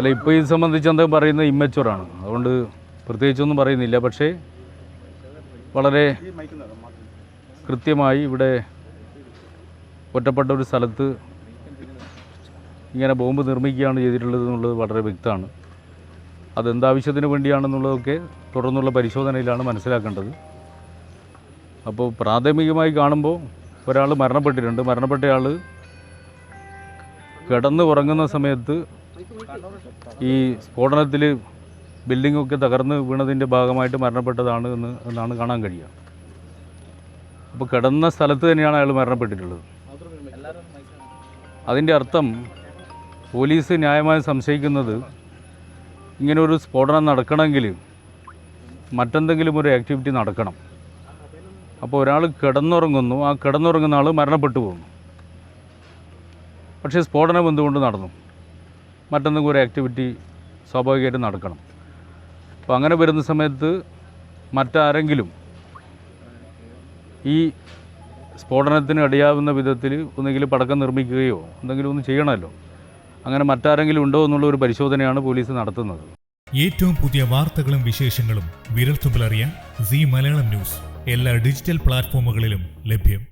അല്ല ഇപ്പോൾ ഇത് സംബന്ധിച്ച് എന്താ പറയുന്നത് ഇമ്മച്ചുറാണ് അതുകൊണ്ട് പ്രത്യേകിച്ചൊന്നും പറയുന്നില്ല. പക്ഷേ വളരെ കൃത്യമായി ഇവിടെ ഒറ്റപ്പെട്ട ഒരു സ്ഥലത്ത് ഇങ്ങനെ ബോംബ് നിർമ്മിക്കുകയാണ് ചെയ്തിട്ടുള്ളത് എന്നുള്ളത് വളരെ വ്യക്തമാണ്. അതെന്താവശ്യത്തിന് വേണ്ടിയാണെന്നുള്ളതൊക്കെ തുടർന്നുള്ള പരിശോധനയിലാണ് മനസ്സിലാക്കേണ്ടത്. അപ്പോൾ പ്രാഥമികമായി കാണുമ്പോൾ ഒരാൾ മരണപ്പെട്ടിട്ടുണ്ട്. മരണപ്പെട്ടയാൾ കിടന്ന് ഉറങ്ങുന്ന സമയത്ത് ഈ സ്ഫോടനത്തിൽ ബിൽഡിങ്ങൊക്കെ തകർന്ന് വീണതിന്റെ ഭാഗമായിട്ട് മരണപ്പെട്ടതാണ് എന്ന് എന്നാണ് കാണാൻ കഴിയുക. അപ്പോൾ കിടന്ന സ്ഥലത്ത് തന്നെയാണ് അയാൾ മരണപ്പെട്ടിട്ടുള്ളത്. അതിന്റെ അർത്ഥം പോലീസ് ന്യായമായി സംശയിക്കുന്നത് ഇങ്ങനെ ഒരു സ്ഫോടനം നടക്കണമെങ്കിൽ മറ്റെന്തെങ്കിലും ഒരു ആക്ടിവിറ്റി നടക്കണം. അപ്പോൾ ഒരാൾ കിടന്നുറങ്ങുന്നു ആ കിടന്നുറങ്ങുന്ന ആൾ മരണപ്പെട്ടു പോകുന്നു. പക്ഷേ സ്ഫോടനം എന്തുകൊണ്ട് നടന്നു? മറ്റെന്തെങ്കിലും ഒരു ആക്ടിവിറ്റി സ്വാഭാവികമായിട്ട് നടക്കണം. അപ്പോൾ അങ്ങനെ വരുന്ന സമയത്ത് മറ്റാരെങ്കിലും ഈ സ്ഫോടനത്തിന് ഇടയാവുന്ന വിധത്തിൽ ഒന്നെങ്കിലും പടക്കം നിർമ്മിക്കുകയോ എന്തെങ്കിലും ഒന്ന് ചെയ്യണമല്ലോ. അങ്ങനെ മറ്റാരെങ്കിലും ഉണ്ടോ എന്നുള്ള ഒരു പരിശോധനയാണ് പോലീസ് നടത്തുന്നത്. ഏറ്റവും പുതിയ വാർത്തകളും വിശേഷങ്ങളും വിരൽത്തുമ്പിലറിയാൻ സി മലയാളം ന്യൂസ്. എല്ലാ ഡിജിറ്റൽ പ്ലാറ്റ്ഫോമുകളിലും ലഭ്യം.